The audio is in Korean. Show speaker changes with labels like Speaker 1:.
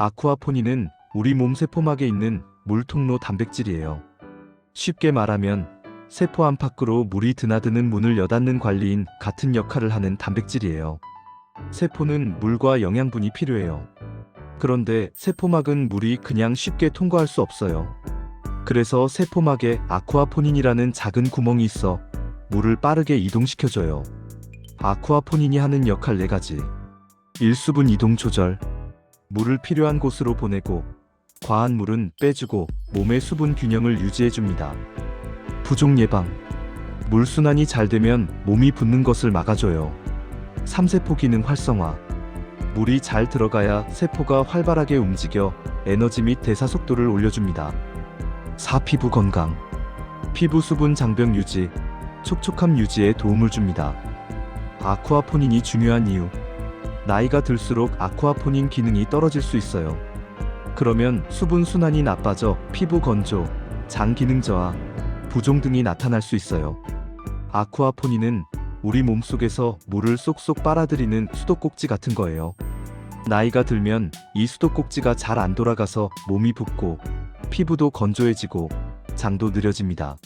Speaker 1: 아쿠아포닌은 우리 몸 세포막에 있는 물통로 단백질이에요. 쉽게 말하면 세포 안팎으로 물이 드나드는 문을 여닫는 관리인 같은 역할을 하는 단백질이에요. 세포는 물과 영양분이 필요해요. 그런데 세포막은 물이 그냥 쉽게 통과할 수 없어요. 그래서 세포막에 아쿠아포닌이라는 작은 구멍이 있어 물을 빠르게 이동시켜줘요. 아쿠아포닌이 하는 역할 4가지. 1수분 이동 조절. 물을 필요한 곳으로 보내고 과한 물은 빼주고 몸의 수분 균형을 유지해줍니다. 부족 예방. 물 순환이 잘 되면 몸이 붓는 것을 막아줘요. 3세포 기능 활성화. 물이 잘 들어가야 세포가 활발하게 움직여 에너지 및 대사 속도를 올려줍니다. 4. 피부 건강. 피부 수분 장벽 유지, 촉촉함 유지에 도움을 줍니다. 아쿠아포닌이 중요한 이유. 나이가 들수록 아쿠아포닌 기능이 떨어질 수 있어요. 그러면 수분 순환이 나빠져 피부 건조, 장 기능 저하, 부종 등이 나타날 수 있어요. 아쿠아포닌은 우리 몸속에서 물을 쏙쏙 빨아들이는 수도꼭지 같은 거예요. 나이가 들면 이 수도꼭지가 잘 안 돌아가서 몸이 붓고 피부도 건조해지고 장도 느려집니다.